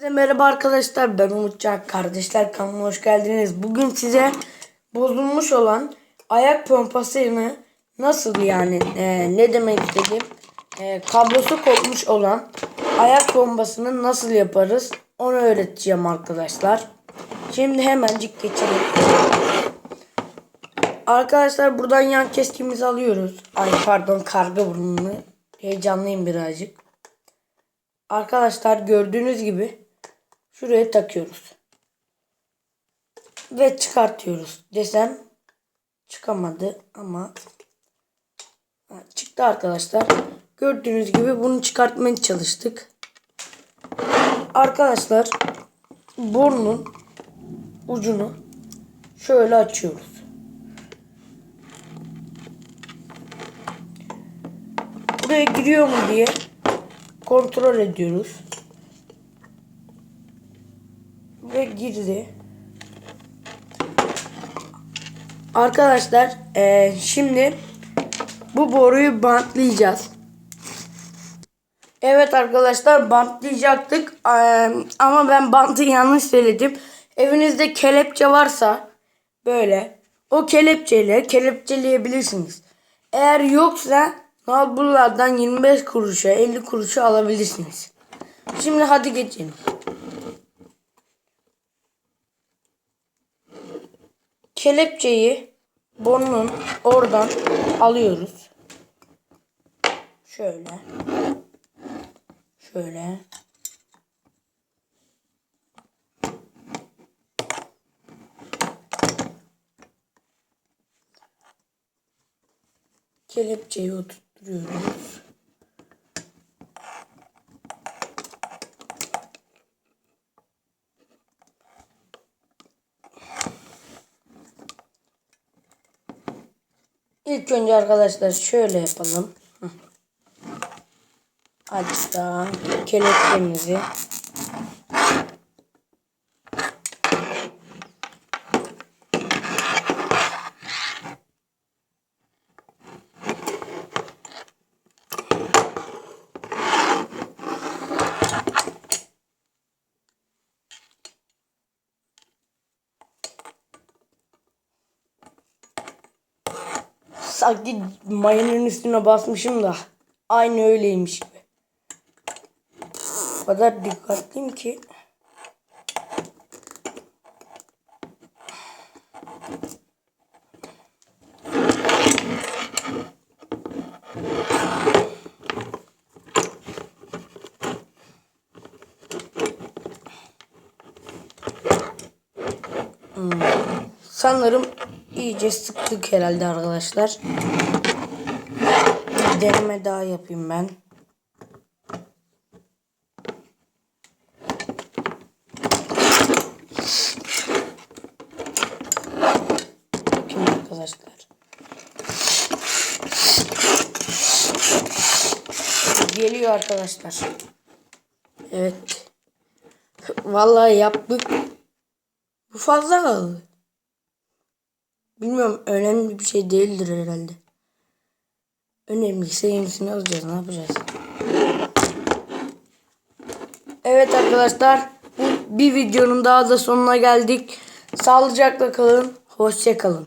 Herkese merhaba arkadaşlar ben Umutcan kardeşler kanalıma hoş geldiniz. Bugün size bozulmuş olan ayak pompasını nasıl yani e, ne demek istedim e, kablosu kopmuş olan ayak pompasını nasıl yaparız onu öğreteceğim arkadaşlar. Şimdi hemencik geçelim. Arkadaşlar buradan yan keskimizi alıyoruz. Ay pardon karga burnunu heyecanlıyım birazcık. Arkadaşlar gördüğünüz gibi şuraya takıyoruz. Ve çıkartıyoruz desem çıkamadı ama çıktı arkadaşlar. Gördüğünüz gibi bunu çıkartmaya çalıştık. Arkadaşlar burnun ucunu şöyle açıyoruz. Buraya giriyor mu diye kontrol ediyoruz. Ve girdi. Arkadaşlar eee, şimdi bu boruyu bantlayacağız. Evet arkadaşlar bantlayacaktık Eee, ama ben bantı yanlış söyledim. Evinizde kelepçe varsa böyle o kelepçeyle kelepçeleyebilirsiniz. Eğer yoksa nalburlardan 25 kuruşa 50 kuruşa alabilirsiniz. Şimdi hadi geçelim. Kelepçeyi burnun oradan alıyoruz. Şöyle. Şöyle. Kelepçeyi oturtuyoruz. İlk önce arkadaşlar şöyle yapalım. Hı. Açta kelepçemizi sanki mayonun üstüne basmışım da aynı öyleymiş gibi. O kadar dikkatliyim ki. Hmm. Sanırım iyice sıktık herhalde arkadaşlar. Bir deneme daha yapayım ben. Bakayım arkadaşlar. Geliyor arkadaşlar. Evet. Vallahi yaptık. Bu fazla kaldı. Bilmiyorum önemli bir şey değildir herhalde. Önemliyse yenisini alacağız ne yapacağız. Evet arkadaşlar bu bir videonun daha da sonuna geldik. Sağlıcakla kalın. Hoşça kalın.